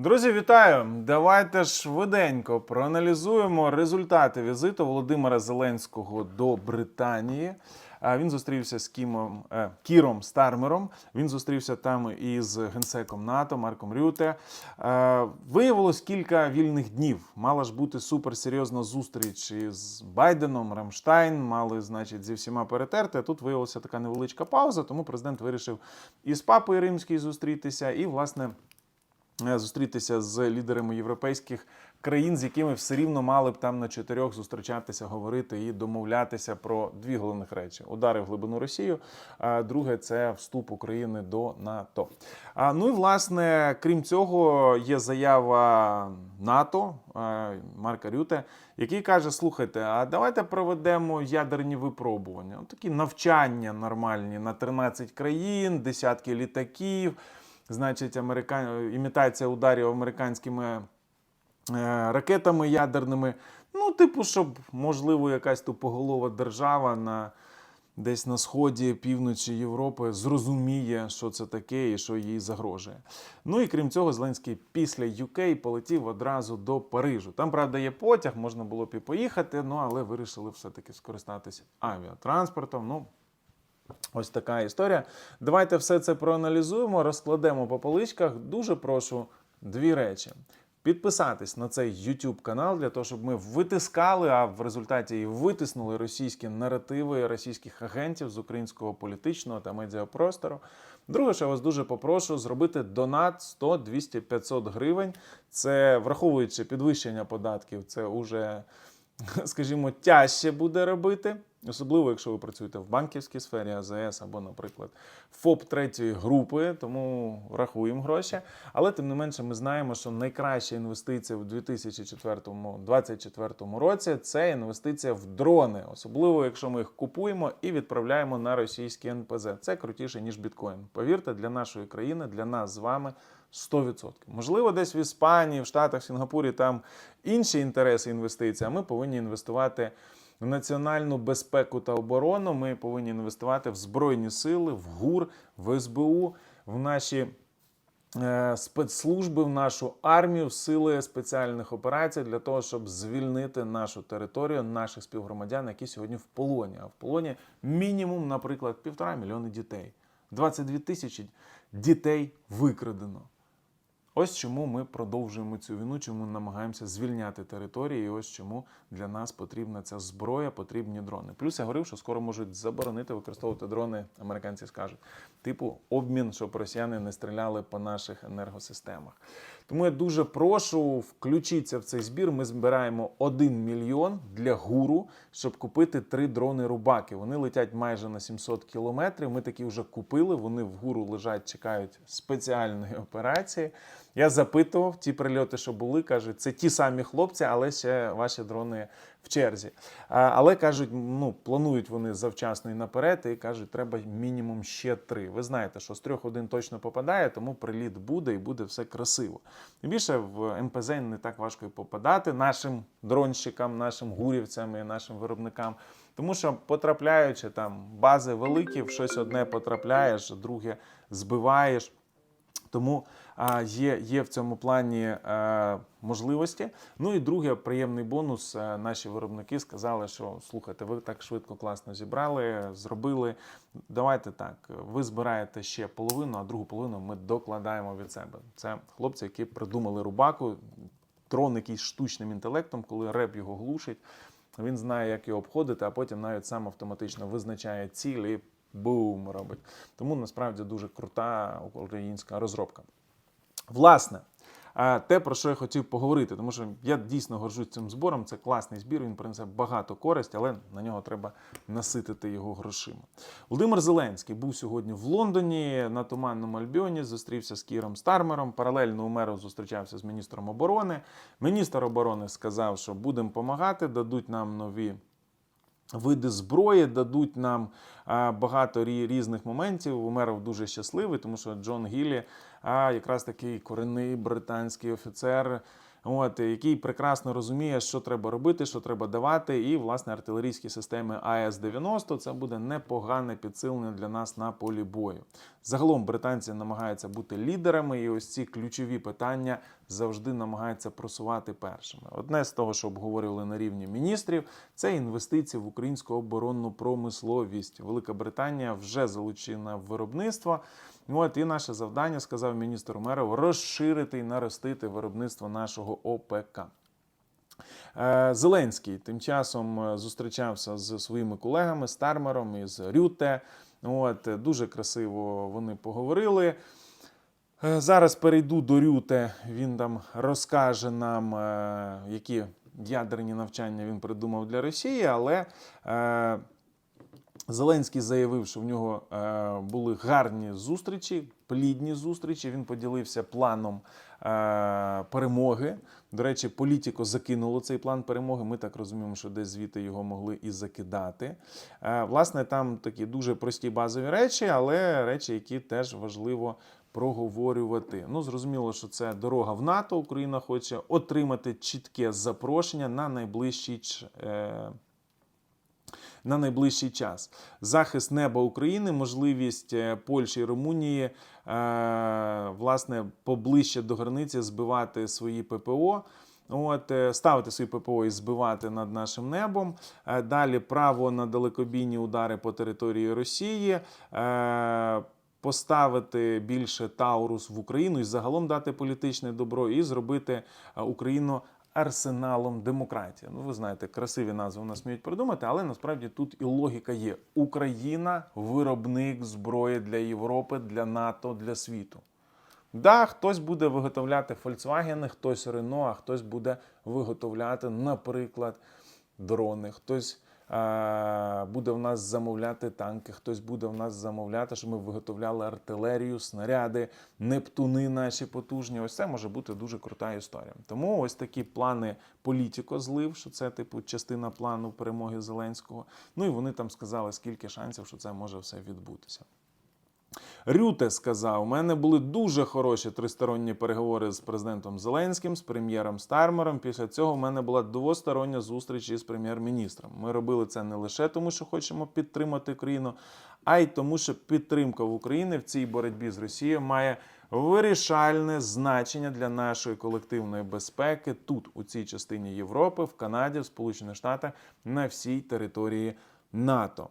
Друзі, вітаю! Давайте швиденько проаналізуємо результати візиту Володимира Зеленського до Британії. Він зустрівся з Кімом е, Кіром Стармером. Він зустрівся там із генсеком НАТО Марком Рюте. Виявилось кілька вільних днів. Мала ж бути суперсерйозна зустріч із Байденом, Рамштайн. Мали, значить, зі всіма перетерти. А тут виявилася така невеличка пауза, тому президент вирішив із папою римською зустрітися і, власне зустрітися з лідерами європейських країн, з якими все рівно мали б там на чотирьох зустрічатися, говорити і домовлятися про дві головних речі: удари в глибину Росію. А друге це вступ України до НАТО. А ну і власне, крім цього, є заява НАТО е, Марка Рюте, який каже: слухайте, а давайте проведемо ядерні випробування. Такі навчання нормальні на 13 країн, десятки літаків значить, американ... імітація ударів американськими е, ракетами ядерними. Ну, типу, щоб, можливо, якась тупоголова держава на десь на сході півночі Європи зрозуміє, що це таке і що їй загрожує. Ну і крім цього, Зеленський після UK полетів одразу до Парижу. Там, правда, є потяг, можна було б і поїхати, ну але вирішили все-таки скористатися авіатранспортом. Ну, Ось така історія. Давайте все це проаналізуємо, розкладемо по поличках. Дуже прошу дві речі. Підписатись на цей YouTube канал для того, щоб ми витискали, а в результаті і витиснули російські наративи російських агентів з українського політичного та медіапростору. Друге, що я вас дуже попрошу зробити донат 100, 200, 500 гривень. Це враховуючи підвищення податків, це уже скажімо, тяжче буде робити, особливо якщо ви працюєте в банківській сфері АЗС або, наприклад, ФОП третьої групи, тому рахуємо гроші. Але тим не менше, ми знаємо, що найкраща інвестиція в 2024 році це інвестиція в дрони, особливо якщо ми їх купуємо і відправляємо на російські НПЗ. Це крутіше ніж біткоін. Повірте, для нашої країни, для нас з вами. 100%. Можливо, десь в Іспанії, в Штатах, в Сінгапурі там інші інтереси інвестицій, а ми повинні інвестувати в національну безпеку та оборону. Ми повинні інвестувати в Збройні сили, в ГУР, в СБУ, в наші е, спецслужби, в нашу армію, в сили спеціальних операцій для того, щоб звільнити нашу територію, наших співгромадян, які сьогодні в полоні. А в полоні мінімум, наприклад, півтора мільйони дітей. 22 тисячі дітей викрадено. Ось чому ми продовжуємо цю війну, чому намагаємося звільняти території. І ось чому для нас потрібна ця зброя, потрібні дрони. Плюс я говорив, що скоро можуть заборонити використовувати дрони, американці скажуть, типу обмін, щоб росіяни не стріляли по наших енергосистемах. Тому я дуже прошу включіться в цей збір. Ми збираємо 1 мільйон для гуру, щоб купити три дрони рубаки. Вони летять майже на 700 кілометрів. Ми такі вже купили. Вони в гуру лежать, чекають спеціальної операції. Я запитував ті прильоти, що були, кажуть, це ті самі хлопці, але ще ваші дрони в черзі. Але кажуть, ну планують вони завчасно і наперед, і кажуть, треба мінімум ще три. Ви знаєте, що з трьох один точно попадає, тому приліт буде і буде все красиво. Більше в МПЗ не так важко і попадати нашим дронщикам, нашим гурівцям і нашим виробникам. Тому що потрапляючи там бази великі, в щось одне потрапляєш, друге збиваєш. Тому є, є в цьому плані е, можливості. Ну і другий приємний бонус. е, Наші виробники сказали, що слухайте, ви так швидко класно зібрали, зробили. Давайте так. Ви збираєте ще половину, а другу половину ми докладаємо від себе. Це хлопці, які придумали рубаку, дрон якийсь штучним інтелектом, коли реп його глушить. Він знає, як його обходити, а потім навіть сам автоматично визначає ціль і бум робить. Тому насправді дуже крута українська розробка. Власне, те, про що я хотів поговорити, тому що я дійсно горжусь цим збором. Це класний збір, він принесе багато користі, але на нього треба наситити його грошима. Володимир Зеленський був сьогодні в Лондоні на Туманному Альбіоні, зустрівся з Кіром Стармером. Паралельно Умеров зустрічався з міністром оборони. Міністр оборони сказав, що будемо допомагати, дадуть нам нові види зброї, дадуть нам багато рі- різних моментів. Умеров дуже щасливий, тому що Джон Гіллі, а, якраз такий корінний британський офіцер. От, який прекрасно розуміє, що треба робити, що треба давати, і власне артилерійські системи АС-90 це буде непогане підсилення для нас на полі бою. Загалом британці намагаються бути лідерами, і ось ці ключові питання завжди намагається просувати першими. Одне з того, що обговорювали на рівні міністрів, це інвестиції в українську оборонну промисловість. Велика Британія вже залучена в виробництво. От і наше завдання, сказав міністр Умеров, розширити і наростити виробництво нашого ОПК. Е, Зеленський тим часом е, зустрічався з своїми колегами Стармером і з Рюте. От дуже красиво вони поговорили. Е, Зараз перейду до Рюте. Він там розкаже нам, е, які ядерні навчання він придумав для Росії, але е, Зеленський заявив, що в нього були гарні зустрічі, плідні зустрічі. Він поділився планом перемоги. До речі, політико закинуло цей план перемоги. Ми так розуміємо, що десь звідти його могли і закидати. Власне, там такі дуже прості базові речі, але речі, які теж важливо проговорювати. Ну, зрозуміло, що це дорога в НАТО. Україна хоче отримати чітке запрошення на найближчий е, на найближчий час. Захист неба України, можливість е, Польщі і Румунії е, власне поближче до границі збивати свої ППО. От, е, ставити свої ППО і збивати над нашим небом. Е, Далі право на далекобійні удари по території Росії. Поставити більше Таурус в Україну і загалом дати політичне добро і зробити е, Україну арсеналом демократії. Ну, ви знаєте, красиві назви у нас вміють придумати, але насправді тут і логіка є: Україна виробник зброї для Європи, для НАТО, для світу. Да, хтось буде виготовляти Volkswagen, хтось Renault, а хтось буде виготовляти, наприклад, дрони, хтось буде в нас замовляти танки, хтось буде в нас замовляти, що ми виготовляли артилерію, снаряди, нептуни наші потужні. Ось це може бути дуже крута історія. Тому ось такі плани політико злив, що це типу частина плану перемоги Зеленського. Ну і вони там сказали, скільки шансів, що це може все відбутися. Рюте сказав: у мене були дуже хороші тристоронні переговори з президентом Зеленським, з прем'єром Стармером. Після цього в мене була двостороння зустріч із прем'єр-міністром. Ми робили це не лише тому, що хочемо підтримати Україну, а й тому, що підтримка в Україні в цій боротьбі з Росією має вирішальне значення для нашої колективної безпеки тут, у цій частині Європи, в Канаді, в Сполучених Штатах, на всій території НАТО.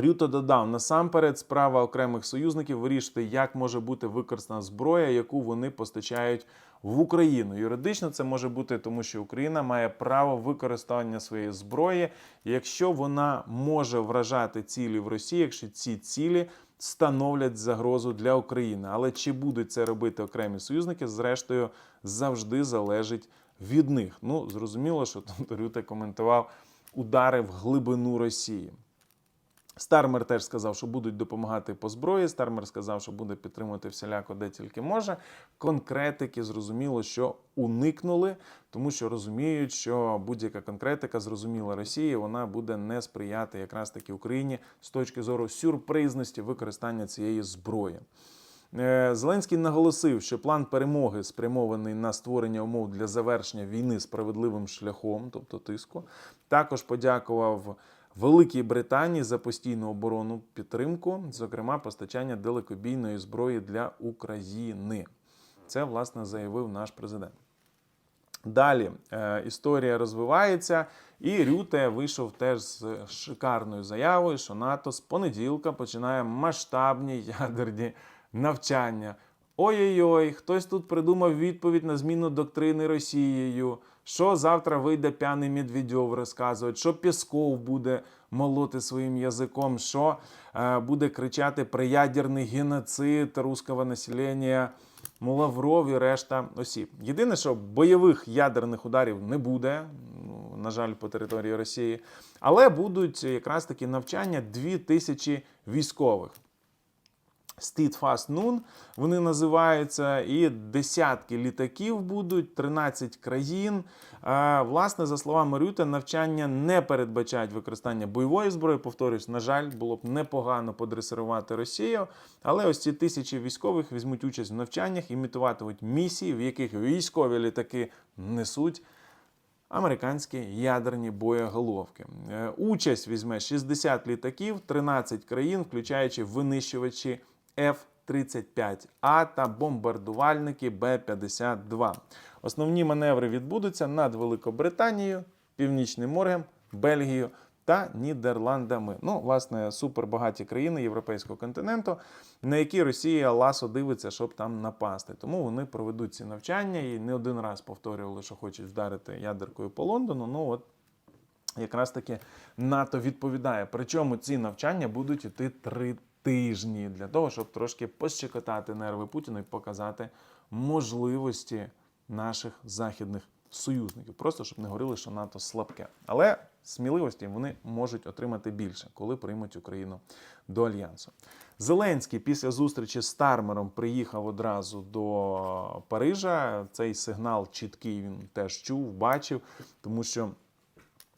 Рюто додав насамперед справа окремих союзників вирішити, як може бути використана зброя, яку вони постачають в Україну. Юридично це може бути тому, що Україна має право використання своєї зброї, якщо вона може вражати цілі в Росії, якщо ці цілі становлять загрозу для України. Але чи будуть це робити окремі союзники, зрештою завжди залежить від них. Ну зрозуміло, що Рюте коментував удари в глибину Росії. Стармер теж сказав, що будуть допомагати по зброї. Стармер сказав, що буде підтримувати всіляко, де тільки може. Конкретики зрозуміло, що уникнули, тому що розуміють, що будь-яка конкретика зрозуміла Росії, вона буде не сприяти якраз таки Україні з точки зору сюрпризності використання цієї зброї. Е, Зеленський наголосив, що план перемоги спрямований на створення умов для завершення війни справедливим шляхом, тобто тиску. Також подякував Великій Британії за постійну оборонну підтримку, зокрема постачання далекобійної зброї для України. Це власне заявив наш президент. Далі е, історія розвивається, і Рюте вийшов теж з шикарною заявою, що НАТО з понеділка починає масштабні ядерні навчання. Ой-ой-ой, хтось тут придумав відповідь на зміну доктрини Росією. Що завтра вийде п'яний Медведьов розказувати, що Пєсков буде молоти своїм язиком, що е, буде кричати про ядерний геноцид руського населення, Лавров і решта осіб. Єдине, що бойових ядерних ударів не буде, ну, на жаль, по території Росії, але будуть якраз такі навчання 2000 військових. Steadfast Noon вони називаються, і десятки літаків будуть, 13 країн. Власне, за словами Рюте, навчання не передбачають використання бойової зброї. Повторюсь, на жаль, було б непогано подресирувати Росію. Але ось ці тисячі військових візьмуть участь в навчаннях, імітуватимуть місії, в яких військові літаки несуть американські ядерні боєголовки. Е, Участь візьме 60 літаків, 13 країн, включаючи винищувачі Т-35А та бомбардувальники Б-52. Основні маневри відбудуться над Великобританією, Північним морем, Бельгією та Нідерландами. Ну, власне, супербагаті країни європейського континенту, на які Росія ласо дивиться, щоб там напасти. Тому вони проведуть ці навчання і не один раз повторювали, що хочуть вдарити ядеркою по Лондону. Ну от якраз таки НАТО відповідає. Причому ці навчання будуть іти три тижні для того, щоб трошки пощекотати нерви Путіну і показати можливості наших західних союзників. Просто щоб не говорили, що НАТО слабке. Але сміливості вони можуть отримати більше, коли приймуть Україну до альянсу. Зеленський після зустрічі з Стармером приїхав одразу до Парижа. Цей сигнал чіткий він теж чув, бачив, тому що.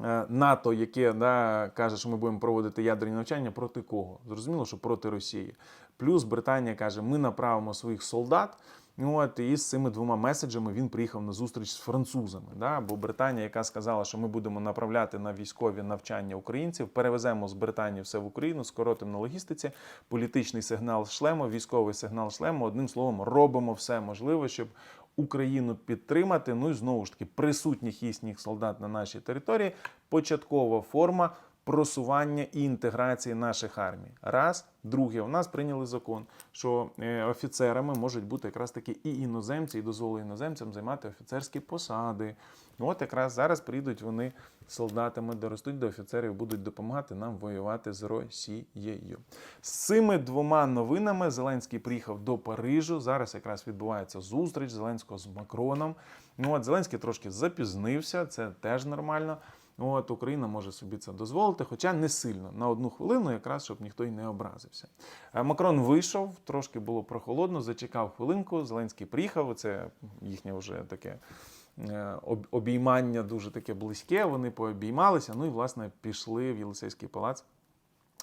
Е, НАТО, яке да, каже, що ми будемо проводити ядерні навчання проти кого? Зрозуміло, що проти Росії. Плюс Британія каже, ми направимо своїх солдат. От і з цими двома меседжами він приїхав на зустріч з французами. Да? Бо Британія, яка сказала, що ми будемо направляти на військові навчання українців, перевеземо з Британії все в Україну, скоротимо на логістиці, політичний сигнал шлемо, військовий сигнал шлемо. Одним словом, робимо все можливе, щоб Україну підтримати. Ну і знову ж таки, присутніх їхніх солдат на нашій території. Початкова форма просування і інтеграції наших армій. Раз, друге, у нас прийняли закон, що е, офіцерами можуть бути якраз таки і іноземці, і дозволили іноземцям займати офіцерські посади. От якраз зараз прийдуть вони солдатами, доростуть до офіцерів, будуть допомагати нам воювати з Росією. З цими двома новинами Зеленський приїхав до Парижу. Зараз якраз відбувається зустріч Зеленського з Макроном. Ну от Зеленський трошки запізнився, це теж нормально. От Україна може собі це дозволити, хоча не сильно на одну хвилину, якраз щоб ніхто й не образився. Е, Макрон вийшов, трошки було прохолодно, зачекав хвилинку. Зеленський приїхав. Це їхнє вже таке обіймання дуже таке близьке. Вони пообіймалися. Ну і власне пішли в Єлисейський палац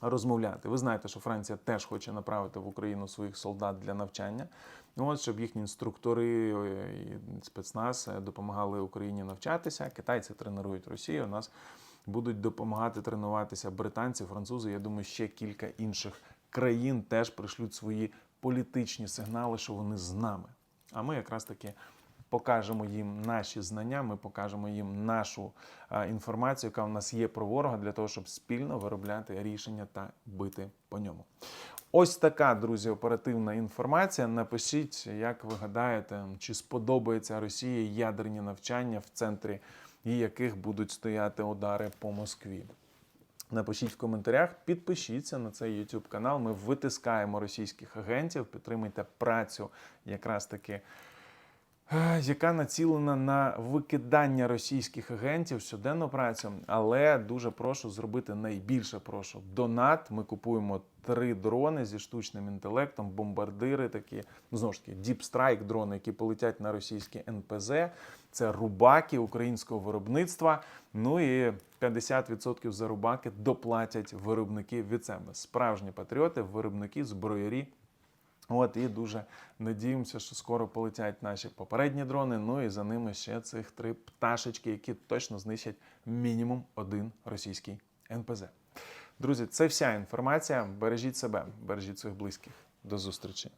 розмовляти. Ви знаєте, що Франція теж хоче направити в Україну своїх солдат для навчання. Ну, от, щоб їхні інструктори е, і спецназ е, допомагали Україні навчатися. Китайці тренують Росію. У нас будуть допомагати тренуватися британці, французи. Я думаю, ще кілька інших країн теж пришлють свої політичні сигнали, що вони з нами. А ми якраз таки покажемо їм наші знання, ми покажемо їм нашу інформацію, яка в нас є про ворога, для того, щоб спільно виробляти рішення та бити по ньому. Ось така, друзі, оперативна інформація. Напишіть, як ви гадаєте, чи сподобається Росії ядерні навчання, в центрі яких будуть стояти удари по Москві. Напишіть в коментарях, підпишіться на цей YouTube канал. Ми витискаємо російських агентів, підтримуйте працю якраз таки яка націлена на викидання російських агентів щоденну працю. Але дуже прошу зробити найбільше. Прошу донат. Ми купуємо три дрони зі штучним інтелектом, бомбардири такі, ну знову ж таки, Strike дрони, які полетять на російські НПЗ. Це рубаки українського виробництва. Ну і 50% за рубаки доплатять виробники від себе. Справжні патріоти, виробники, зброярі. От і дуже надіємося, що скоро полетять наші попередні дрони. Ну і за ними ще цих три пташечки, які точно знищать мінімум один російський НПЗ. Друзі, це вся інформація. Бережіть себе, бережіть своїх близьких. До зустрічі.